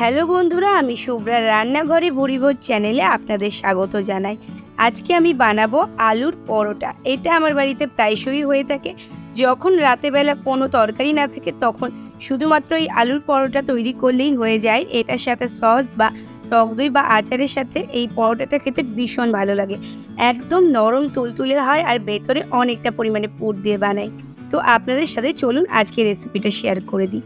Hello বন্ধুরা, আমি শুভ্রা রান্নাঘরে ভুরিভোজ চ্যানেলে আপনাদের স্বাগত জানাই। আজকে আমি বানাবো আলুর পরোটা। এটা আমার বাড়িতে প্রায়শই হয়ে থাকে। যখন রাতেবেলা কোনো তরকারি না থাকে, তখন শুধুমাত্র এই আলুর পরোটা তৈরি করলেই হয়ে যায়। এটার সাথে সস বা টক দই বা আচারের সাথে এই পরোটাটা খেতে ভীষণ ভালো লাগে। একদম নরম তুলতুলে হয় আর ভেতরে অনেকটা পরিমাণে পুর দিয়ে বানাই তো আপনাদের সাথে চলুন আজকে রেসিপিটা শেয়ার করে দিই।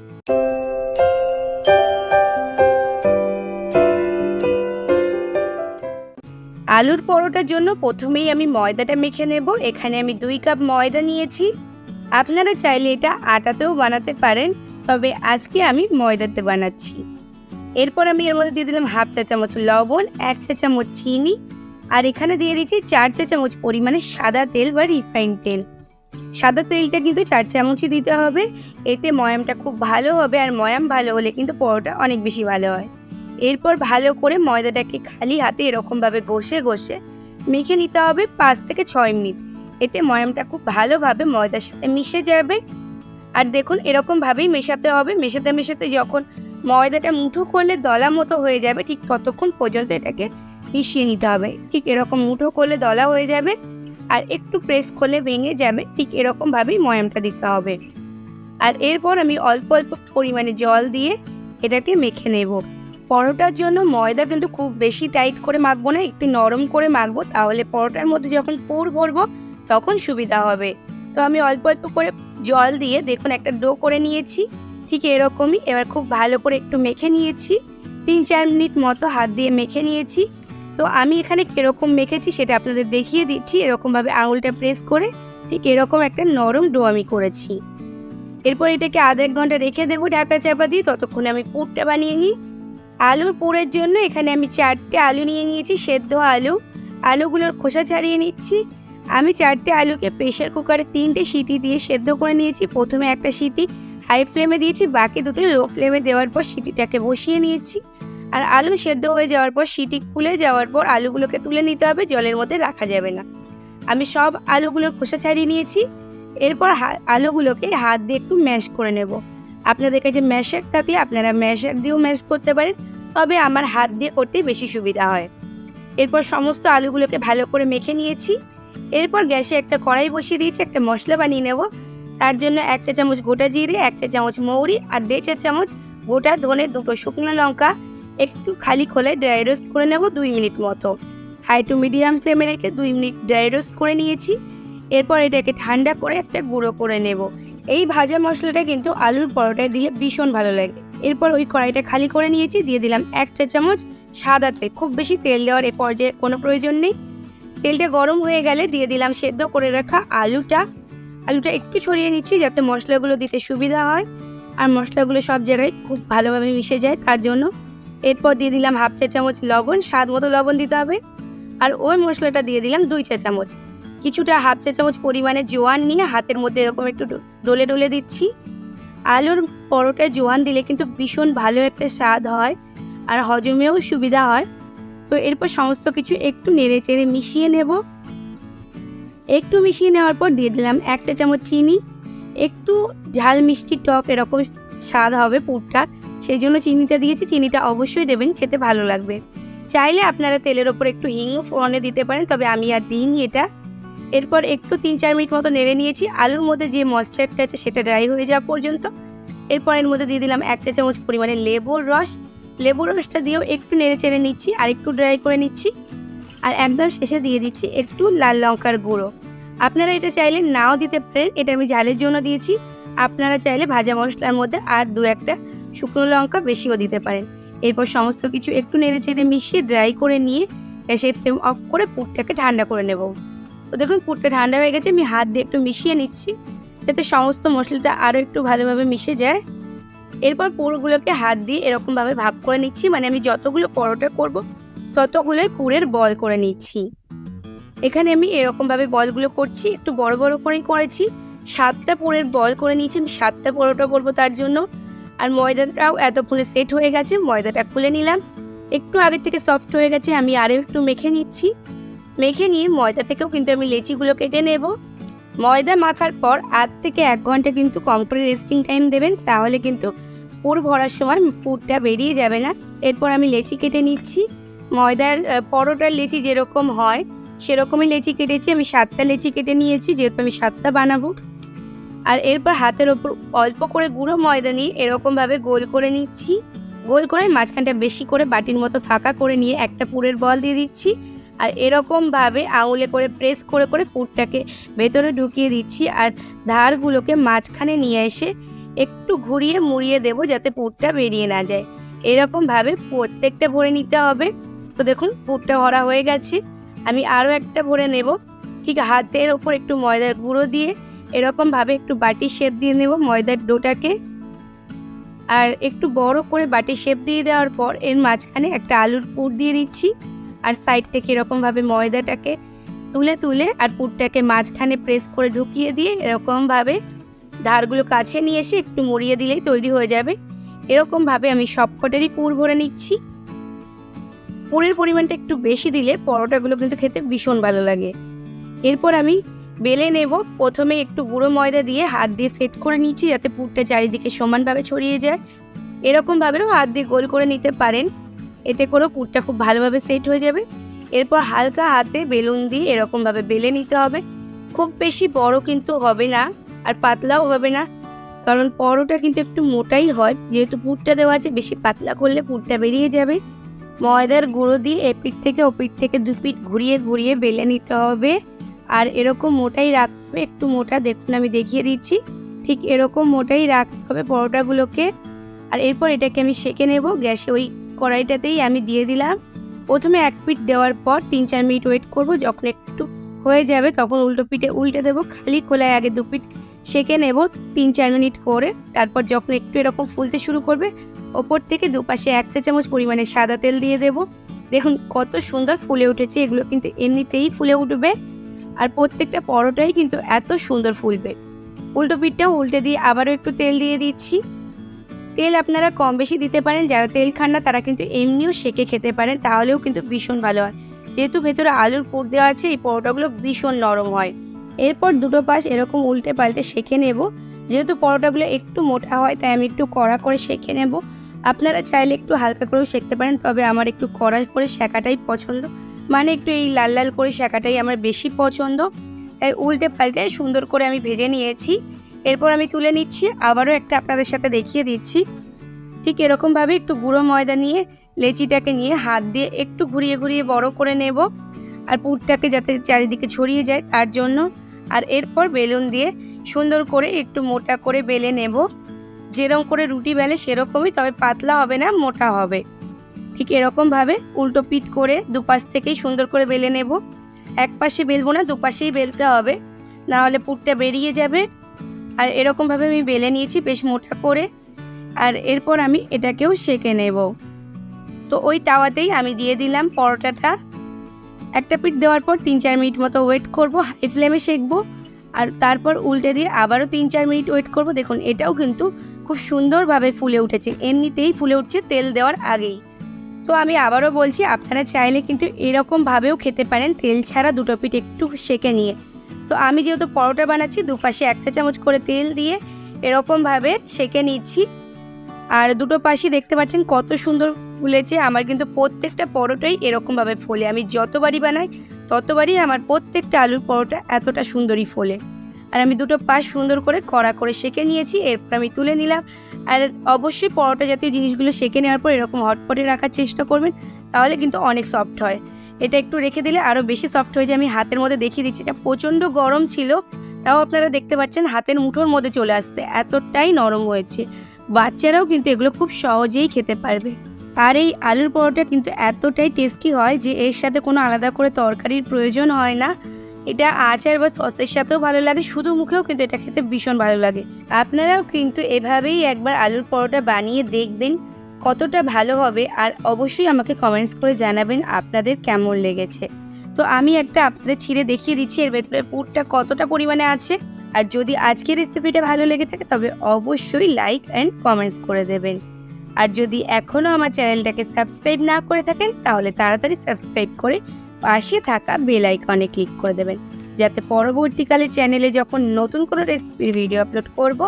আলুর পরোটার জন্য প্রথমেই আমি ময়দাটা মেখে নেব। এখানে আমি দুই কাপ ময়দা নিয়েছি। আপনারা চাইলে এটা আটাতেও বানাতে পারেন, তবে আজকে আমি ময়দাতে বানাচ্ছি। এরপর আমি এর মধ্যে দিয়ে দিলাম হাফ চা চামচ লবণ, এক চা চামচ চিনি, আর এখানে দিয়ে দিচ্ছি চার চা চামচ পরিমাণে সাদা তেল বা রিফাইন তেল। সাদা তেলটা কিন্তু চার চামচই দিতে হবে, এতে ময়ামটা খুব ভালো হবে, আর ময়াম ভালো হলে কিন্তু পরোটা অনেক বেশি ভালো হয়। এরপর ভালো করে ময়দাটাকে খালি হাতে এরকমভাবে ঘষে ঘষে মেখে নিতে হবে পাঁচ থেকে ছয় মিনিট। এতে ময়ামটা খুব ভালোভাবে ময়দার সাথে মিশে যাবে। আর দেখুন, এরকমভাবেই মেশাতে হবে। মেশাতে মেশাতে যখন ময়দাটা মুঠো করলে দলা মতো হয়ে যাবে, ঠিক ততক্ষণ পর্যন্ত এটাকে মিশিয়ে নিতে হবে। ঠিক এরকম মুঠো করলে দলা হয়ে যাবে আর একটু প্রেস করলে ভেঙে যাবে, ঠিক এরকমভাবেই ময়ামটা দিতে হবে। আর এরপর আমি অল্প অল্প পরিমাণে জল দিয়ে এটাকে মেখে নেব। পরোটার জন্য ময়দা কিন্তু খুব বেশি টাইট করে মাখবো না, একটু নরম করে মাখবো, তাহলে পরোটার মধ্যে যখন পুর ভরবো, তখন সুবিধা হবে। তো আমি অল্প অল্প করে জল দিয়ে দেখুন একটা ডো করে নিয়েছি, ঠিক এরকমই। এবার খুব ভালো করে একটু মেখে নিয়েছি, তিন চার মিনিট মতো হাত দিয়ে মেখে নিয়েছি। তো আমি এখানে কীরকম মেখেছি সেটা আপনাদের দেখিয়ে দিচ্ছি, এরকমভাবে আঙুলটা প্রেস করে, ঠিক এরকম একটা নরম ডো আমি করেছি। এরপর এটাকে আধ এক ঘণ্টা রেখে দেবো ঢাকা চাপা দিয়ে, ততক্ষণে আমি পুরটা বানিয়ে নিই। আলুর পুরের জন্য এখানে আমি চারটে আলু নিয়ে নিয়েছি, সেদ্ধ আলু। আলুগুলোর খোসা ছাড়িয়ে নিচ্ছি। আমি চারটে আলুকে প্রেশার কুকারে তিনটে সিটি দিয়ে সেদ্ধ করে নিয়েছি। প্রথমে একটা সিটি হাই ফ্লেমে দিয়েছি, বাকি দুটো লো ফ্লেমে দেওয়ার পর সিটিটাকে বসিয়ে নিয়েছি। আর আলু সেদ্ধ হয়ে যাওয়ার পর, সিটি খুলে যাওয়ার পর আলুগুলোকে তুলে নিতে হবে, জলের মধ্যে রাখা যাবে না। আমি সব আলুগুলোর খোসা ছাড়িয়ে নিয়েছি। এরপর আলুগুলোকে হাত দিয়ে একটু ম্যাশ করে নেব। আপনাদের কাছে ম্যাশার থাকলে আপনারা ম্যাশার দিয়েও ম্যাশ করতে পারেন। তবে আমার হাত দিয়ে করতে বেশি সুবিধা হয়। এরপর সমস্ত আলুগুলোকে ভালো করে মেখে নিয়েছি। এরপর গ্যাসে একটা কড়াই বসিয়ে দিয়েছি, একটা মশলা বানিয়ে নেব। তার জন্য এক চা চামচ গোটা জিরে, এক চা চামচ মৌরি আর দেড় চা চামচ গোটা ধনে দুটো শুকনো লঙ্কা একটু খালি খোলায় ড্রাই রোস্ট করে নেব দুই মিনিট মতো। হাই টু মিডিয়াম ফ্লেমে রেখে দুই মিনিট ড্রাই রোস্ট করে নিয়েছি। এরপর এটাকে ঠান্ডা করে একটা গুঁড়ো করে নেব। এই ভাজা মশলাটা কিন্তু আলুর পরোটায় দিয়ে ভীষণ ভালো লাগে। এরপর ওই কড়াইটা খালি করে নিয়েছি, দিয়ে দিলাম এক চা চামচ সাদা তেল। খুব বেশি তেল দেওয়ার এ পর্যায়ে কোনো প্রয়োজন নেই। তেলটা গরম হয়ে গেলে দিয়ে দিলাম সেদ্ধ করে রাখা আলুটা। আলুটা একটু ছড়িয়ে নিচ্ছি যাতে মশলাগুলো দিতে সুবিধা হয়। আর মশলাগুলো সব জায়গায় খুব ভালোভাবে মিশে যায় তার জন্য। এরপর দিয়ে দিলাম হাফ চা চামচ লবণ, স্বাদ মতো লবণ দিতে হবে। আর ওই মশলাটা দিয়ে দিলাম দুই চা চামচ। কিছুটা হাফ চা চামচ পরিমাণে জোয়ান নিয়ে হাতের মধ্যে এরকম একটু ডলে ডলে দিচ্ছি। আলুর পরোটা জোয়ান দিলে কিন্তু ভীষণ ভালো একটা স্বাদ হয় আর হজমেও সুবিধা হয়। তো এরপর সমস্ত কিছু একটু নেড়ে চেড়ে মিশিয়ে নেব। একটু মিশিয়ে নেওয়ার পর দিয়ে দিলাম এক চা চামচ চিনি। একটু ঝাল মিষ্টি টক এরকম স্বাদ হবে পুরটার সেই জন্য চিনিটা দিয়েছি, চিনিটা অবশ্যই দেবেন, খেতে ভালো লাগবে। চাইলে আপনারা তেলের ওপর একটু হিংও ফোড়নে দিতে পারেন, তবে আমি আর দিইনি এটা। এরপর একটু তিন চার মিনিট মতো নেড়ে নিয়েছি। আলুর মধ্যে যে মশলাটা আছে সেটা ড্রাই হয়ে যাওয়া পর্যন্ত। এরপর এর মধ্যে দিয়ে দিলাম এক চা চামচ পরিমাণে লেবুর রস। লেবুর রসটা দিয়েও একটু নেড়ে চেড়ে নিচ্ছি, আর একটু ড্রাই করে নিচ্ছি। আর একদম শেষে দিয়ে দিচ্ছি একটু লাল লঙ্কার গুঁড়ো। আপনারা এটা চাইলে নাও দিতে পারেন, এটা আমি ঝালের জন্য দিয়েছি। আপনারা চাইলে ভাজা মশলার মধ্যে আর দু একটা শুকনো লঙ্কা বেশিও দিতে পারেন। এরপর সমস্ত কিছু একটু নেড়ে চেড়ে মিশিয়ে ড্রাই করে নিয়ে গ্যাসের ফ্লেম অফ করে পুরটাকে ঠান্ডা করে নেব। তো দেখুন, পুরটা ঠান্ডা হয়ে গেছে, আমি হাত দিয়ে একটু মিশিয়ে নিচ্ছি, যাতে সমস্ত মশলাটা আরও একটু ভালোভাবে মিশে যায়। এরপর পুরগুলোকে হাত দিয়ে এরকমভাবে ভাগ করে নিচ্ছি মানে আমি যতগুলো পরোটা করব, ততগুলোই পুরের বল করে নিচ্ছি। এখানে আমি এরকমভাবে বলগুলো করছি, একটু বড় বড় করেই করেছি, সাতটা পুরের বল করে নিয়েছি, আমি সাতটা পরোটা করব তার জন্য। আর ময়দাটাও এতক্ষণে সেট হয়ে গেছে, ময়দাটা খুলে নিলাম। একটু আগে থেকে সফট হয়ে গেছে, আমি আরও একটু মেখে নিচ্ছি। মেখে নিয়ে ময়দা থেকেও কিন্তু আমি লেচিগুলো কেটে নেব। ময়দা মাখার পর আধ থেকে এক ঘণ্টা কিন্তু কম করে রেস্টিং টাইম দেবেন, তাহলে কিন্তু পুর ভরার সময় পুরটা বেরিয়ে যাবে না। এরপর আমি লেচি কেটে নিচ্ছি। ময়দার পরোটার লেচি যেরকম হয়, সেরকমই লেচি কেটেছি। আমি সাতটা লেচি কেটে নিয়েছি, যেহেতু আমি সাতটা বানাবো। আর এরপর হাতের ওপর অল্প করে গুঁড়ো ময়দা নিয়ে এরকমভাবে গোল করে নিচ্ছি। গোল করে মাঝখানটা বেশি করে বাটির মতো ফাঁকা করে নিয়ে একটা পুরের বল দিয়ে দিচ্ছি। আর এরকমভাবে আঙুলে করে প্রেস করে করে পুরটাকে ভেতরে ঢুকিয়ে দিচ্ছি আর ধারগুলোকে মাঝখানে নিয়ে এসে একটু ঘুরিয়ে মুড়িয়ে দেব যাতে পুরটা বেরিয়ে না যায়। এরকমভাবে প্রত্যেকটা ভরে নিতে হবে। তো দেখুন, পুরটা ভরা হয়ে গেছে। আমি আরও একটা ভরে নেব। ঠিক হাতের ওপর একটু ময়দার গুঁড়ো দিয়ে এরকমভাবে একটু বাটি শেপ দিয়ে নেব ময়দার ডোটাকে। আর একটু বড় করে বাটি শেপ দিয়ে দেওয়ার পর এর মাঝখানে একটা আলুর পুর দিয়ে দিচ্ছি। আর সাইড থেকে এরকমভাবে ময়দাটাকে তুলে তুলে আর পুরটাকে মাঝখানে প্রেস করে ঢুকিয়ে দিয়ে এরকমভাবে ধারগুলো কাছে নিয়ে এসে একটু মরিয়ে দিলেই তৈরি হয়ে যাবে। এরকমভাবে আমি সবকটারই পুর ভরে নিচ্ছি। পুরের পরিমাণটা একটু বেশি দিলে পরোটাগুলো কিন্তু খেতে ভীষণ ভালো লাগে। এরপর আমি বেলে নেব। প্রথমে একটু গুঁড়ো ময়দা দিয়ে হাত দিয়ে সেট করে নিচ্ছি যাতে পুরটা চারিদিকে সমানভাবে ছড়িয়ে যায়। এরকমভাবেও হাত দিয়ে গোল করে নিতে পারেন। এতে করেও পুরটা খুব ভালোভাবে সেট হয়ে যাবে। এরপর হালকা হাতে বেলুন দিয়ে এরকমভাবে বেলে নিতে হবে। খুব বেশি বড় কিন্তু হবে না আর পাতলাও হবে না। কারণ পরোটা কিন্তু একটু মোটাই হয়। যেহেতু পুরটা দেওয়া আছে, বেশি পাতলা করলে পুরটা বেরিয়ে যাবে। ময়দার গুঁড়ো দিয়ে এপিট থেকে ওপিট থেকে দু পিঠ ঘুরিয়ে ঘুরিয়ে বেলে নিতে হবে। আর এরকম মোটাই রাখতে হবে। একটু মোটা দেখুন, আমি দেখিয়ে দিচ্ছি। ঠিক এরকম মোটাই রাখতে হবে পরোটাগুলোকে। আর এরপর এটাকে আমি সেঁকে নেব। গ্যাসে ওই কড়াইটাতেই আমি দিয়ে দিলাম। প্রথমে এক পিঠ দেওয়ার পর তিন চার মিনিট ওয়েট করব। যখন একটু হয়ে যাবে তখন উল্টো পিঠে উল্টে দেবো। খালি খোলায় আগে দু পিঠ সেঁকে নেব তিন চার মিনিট করে। তারপর যখন একটু এরকম ফুলতে শুরু করবে, ওপর থেকে দুপাশে এক চা চামচ পরিমাণে সাদা তেল দিয়ে দেব। দেখুন কত সুন্দর ফুলে উঠেছে। এগুলো কিন্তু এমনিতেই ফুলে উঠবে। আর প্রত্যেকটা পরোটাই কিন্তু এত সুন্দর ফুলবে। উল্টো পিঠটাও উল্টে দিয়ে আবারও একটু তেল দিয়ে দিচ্ছি। তেল আপনারা কম বেশি দিতে পারেন, যারা তেল খান না তারা কিন্তু এমনিও সেকে খেতে পারেন, তাহলেও কিন্তু ভীষণ ভালো হয়। যেহেতু ভেতরে আলুর পুর দেওয়া আছে, এই পরোটাগুলো ভীষণ নরম হয়। এরপর দুটো পাশ এরকম উল্টে পাল্টে সেঁকে নেব। যেহেতু পরোটাগুলো একটু মোটা হয়, তাই আমি একটু কড়া করে সেঁকে নেব। আপনারা চাইলে একটু হালকা করেও সেঁকতে পারেন, তবে আমার একটু কড়া করে শেখাটাই পছন্দ। মানে একটু এই লাল লাল করে শেখাটাই আমার বেশি পছন্দ। তাই উল্টে পাল্টে সুন্দর করে আমি ভেজে নিয়েছি। এরপর আমি তুলে নিচ্ছি, আবারও একটা আপনাদের সাথে দেখিয়ে দিচ্ছি। ঠিক এরকমভাবে একটু গুঁড়ো ময়দা নিয়ে, লেচিটাকে নিয়ে হাত দিয়ে একটু ঘুরিয়ে ঘুরিয়ে বড় করে নেব। আর পুরটাকে যাতে চারিদিকে ছড়িয়ে যায়, তার জন্য। আর এরপর বেলুন দিয়ে সুন্দর করে একটু মোটা করে বেলে নেব। যেরকম করে রুটি বেলে সেরকমই, তবে পাতলা হবে না, মোটা হবে। ঠিক এরকমভাবে উল্টো পিঠ করে দুপাশ থেকেই সুন্দর করে বেলে নেব। এক পাশে বেলবো না, দুপাশেই বেলতে হবে। না হলে পুরটা বেরিয়ে যাবে। আর এরকমভাবে আমি বেলে নিয়েছি বেশ মোটা করে। আর এরপর আমি এটাকেও সেঁকে নেব। তো ওই তাওয়াতেই আমি দিয়ে দিলাম পরোটাটা। একটা পিঠ দেওয়ার পর তিন চার মিনিট মতো ওয়েট করব, হাই ফ্লেমে সেঁকবো। আর তারপর উল্টে দিয়ে আবারও তিন চার মিনিট ওয়েট করব। দেখুন, এটাও কিন্তু খুব সুন্দরভাবে ফুলে উঠেছে। এমনিতেই ফুলে উঠছে তেল দেওয়ার আগেই। তো আমি আবারও বলছি, আপনারা চাইলে কিন্তু এরকমভাবেও খেতে পারেন। তেল ছাড়া দুটো পিঠ একটু সেঁকে নিয়ে। তো আমি যেহেতু পরোটা বানাচ্ছি, দুপাশে এক চা চামচ করে তেল দিয়ে এরকমভাবে সেঁকে নিচ্ছি। আর দুটো পাশে দেখতে পাচ্ছেন কত সুন্দর ফুলেছে। আমার কিন্তু প্রত্যেকটা পরোটাই এরকমভাবে ফোলে। আমি যতবারই বানাই, ততবারই আমার প্রত্যেকটা আলুর পরোটা এতটা সুন্দরই ফোলে। আর আমি দুটো পাশ সুন্দর করে কড়া করে সেঁকে নিয়েছি, এরপর আমি তুলে নিলাম। আর অবশ্যই পরোটা জাতীয় জিনিসগুলো সেঁকে নেওয়ার পর এরকম হটপটে রাখার চেষ্টা করবেন, তাহলে কিন্তু অনেক সফট হয়। এটা একটু রেখে দিলে আরও বেশি সফট হয়ে যায়। আমি হাতের মধ্যে দেখিয়ে দিচ্ছি, এটা প্রচণ্ড গরম ছিল, তাও আপনারা দেখতে পাচ্ছেন হাতের মুঠোর মধ্যে চলে আসতে এতটাই নরম হয়েছে। বাচ্চারাও কিন্তু এগুলো খুব সহজেই খেতে পারবে। আর এই আলুর পরোটা কিন্তু এতটাই টেস্টি হয় যে এর সাথে কোনো আলাদা করে তরকারির প্রয়োজন হয় না। এটা আচার বা সসের সাথেও ভালো লাগে, শুধু মুখেও কিন্তু এটা খেতে ভীষণ ভালো লাগে। আপনারাও কিন্তু এভাবেই একবার আলুর পরোটা বানিয়ে দেখবেন। কতটা ভালো হবে আর অবশ্যই আমাকে কমেন্টস করে জানাবেন আপনাদের কেমন লেগেছে। তো আমি একটা আপনাদের ছিঁড়ে দেখিয়ে দিচ্ছি, এর ভেতরে পুরটা কতটা পরিমাণে আছে। আর যদি আজকের রেসিপিটা ভালো লেগে থাকে, তবে অবশ্যই লাইক অ্যান্ড কমেন্টস করে দেবেন। আর যদি এখনও আমার চ্যানেলটাকে সাবস্ক্রাইব না করে থাকেন, তাহলে তাড়াতাড়ি সাবস্ক্রাইব করে পাশে থাকা বেল আইকনে ক্লিক করে দেবেন। যাতে পরবর্তীকালে চ্যানেলে যখন নতুন কোনো রেসিপির ভিডিও আপলোড করব,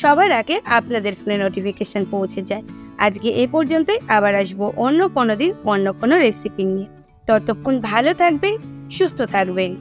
সবার আগে আপনাদের ফোনে নোটিফিকেশান পৌঁছে যায়। আজকে এ পর্যন্তই, আবার আসব অন্য কোনো দিন অন্য কোনো রেসিপি নিয়ে। ততক্ষণ ভালো থাকবে সুস্থ থাকবেন।